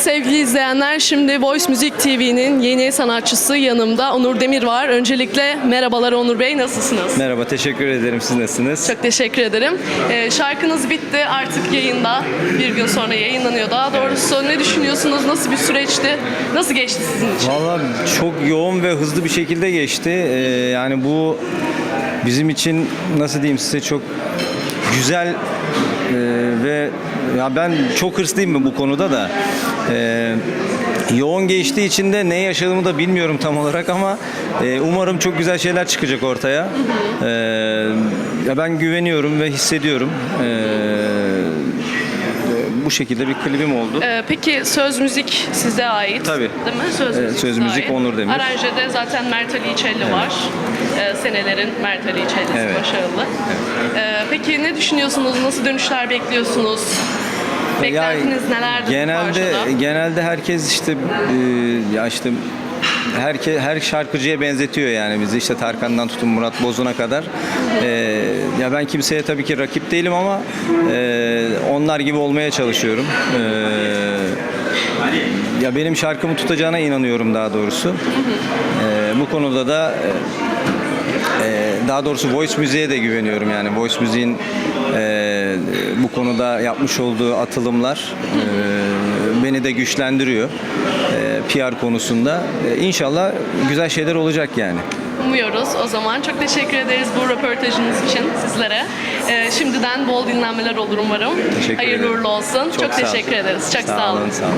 Evet sevgili izleyenler şimdi Voice Music TV'nin yeni sanatçısı yanımda Onur Demir var. Öncelikle merhabalar Onur Bey nasılsınız? Merhaba, teşekkür ederim. Siz nasılsınız? Çok teşekkür ederim. Ee, şarkınız bitti artık yayında. Bir gün sonra yayınlanıyor. Daha doğrusu ne düşünüyorsunuz? Nasıl bir süreçti? Nasıl geçti sizin için? Valla çok yoğun ve hızlı bir şekilde geçti. Ee, yani bu bizim için nasıl diyeyim size çok güzel ve ya ben çok hırslıyım bu konuda da. Ee, yoğun geçtiği için de ne yaşadığımı da bilmiyorum tam olarak ama e, umarım çok güzel şeyler çıkacak ortaya. Ee, ya ben güveniyorum ve hissediyorum. Ee, bu şekilde bir klibim oldu. Ee, peki söz müzik size ait. Tabii. Değil mi? Söz Evet, müzik söz size müzik ait. Onur Demir. Aranjede zaten Mert Ali İçelli var. Ee, senelerin Mert Ali İçellisi Evet. başarılı. Ee, peki ne düşünüyorsunuz? Nasıl dönüşler bekliyorsunuz? Beklentiniz nelerdir bu genelde parçada? genelde herkes işte e, ya işte herke, her şarkıcıya benzetiyor yani bizi işte Tarkan'dan tutun Murat Bozun'a kadar. E, ya ben kimseye tabii ki rakip değilim ama e, onlar gibi olmaya çalışıyorum. E, ya benim şarkımı tutacağına inanıyorum daha doğrusu. E, bu konuda da e, daha doğrusu Voice Müziğe de güveniyorum yani Voice Müziğin e, bu konuda yapmış olduğu atılımlar e, beni de güçlendiriyor PR konusunda. E, İnşallah güzel şeyler olacak yani. Umuyoruz. O zaman çok teşekkür ederiz bu röportajınız için sizlere. Ee, şimdiden bol dinlenmeler olur umarım. Teşekkür Hayırlı ederim. uğurlu olsun. Çok, sağ ol. teşekkür ederiz. Çok sağ, olun. Sağ olun.